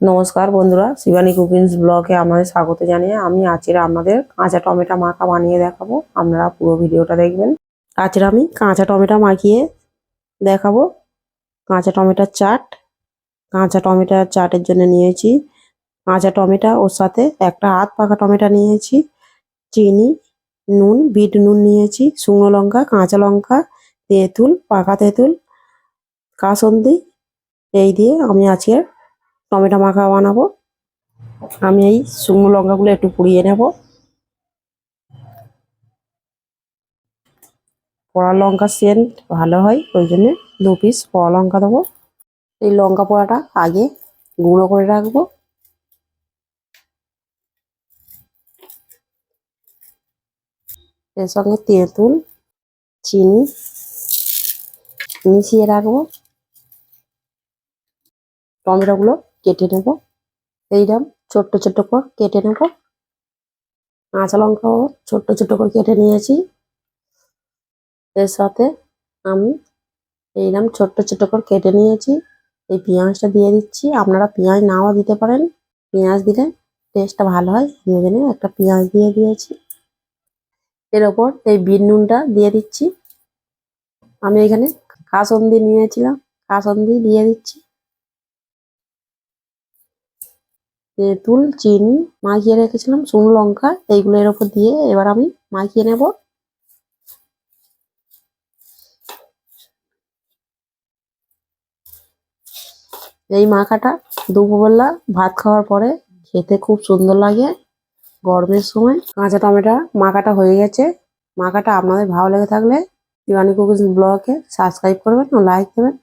নমস্কার বন্ধুরা, শিবানী কুকিংস ব্লগে আমাদের স্বাগত জানিয়ে আমি আজকের আপনাদের কাঁচা টমেটো মাখা বানিয়ে দেখাবো। আপনারা পুরো ভিডিওটা দেখবেন। আজকের আমি কাঁচা টমেটো মাখিয়ে দেখাবো। কাঁচা টমেটোর চাট, কাঁচা টমেটোর চাটের জন্য নিয়েছি। কাঁচা টমেটো, ওর সাথে একটা হাত পাকা টমেটো নিয়েছি, চিনি, নুন, বিট নুন নিয়েছি, শুকনো লঙ্কা, কাঁচা লঙ্কা, তেঁতুল, পাকা তেঁতুল, কাসন্দি, এই দিয়ে আমি আজকে টমেটো মাখা বানাবো। আমি এই শুকনো লঙ্কাগুলো একটু পুড়িয়ে নেব। পোড়া লঙ্কার সেন্ট ভালো হয়, ওই জন্য দু পিস পোড়া লঙ্কা দেবো। এই লঙ্কা পোড়াটা আগে গুঁড়ো করে রাখব। এর সঙ্গে তেঁতুল, চিনি মিশিয়ে রাখব। টমেটোগুলো কেটে নেব। এইরকম ছোট্ট ছোট্ট করে কেটে নেব। কাঁচা লঙ্কাও ছোট্ট ছোট্ট করে কেটে নিয়েছি। এর সাথে আমি এইরকম ছোট্ট ছোট্ট করে কেটে নিয়েছি। এই পেঁয়াজটা দিয়ে দিচ্ছি। আপনারা পেঁয়াজ নাও দিতে পারেন। পেঁয়াজ দিলে টেস্টটা ভালো হয়। আমি এখানে একটা পেঁয়াজ দিয়ে দিয়েছি। এর ওপর এই বিট নুনটা দিয়ে দিচ্ছি। আমি এখানে কাসন্দি নিয়েছিলাম। কাসন্দি দিয়ে দিচ্ছি। তেঁতুল চিনি মাখিয়ে রেখেছিলাম শুকনো লঙ্কা এইগুলো এর উপর দিয়ে এবার আমি মাখিয়ে নেব। এই মাখাটা দুপুরবেলা ভাত খাওয়ার পরে খেতে খুব সুন্দর লাগে গরমের সময়। কাঁচা টমেটো মাখাটা হয়ে গেছে। মাখাটা আপনাদের ভালো লেগে থাকলে দিওয়ানি কুকিজ ব্লগকে সাবস্ক্রাইব করবেন ও লাইক দেবেন।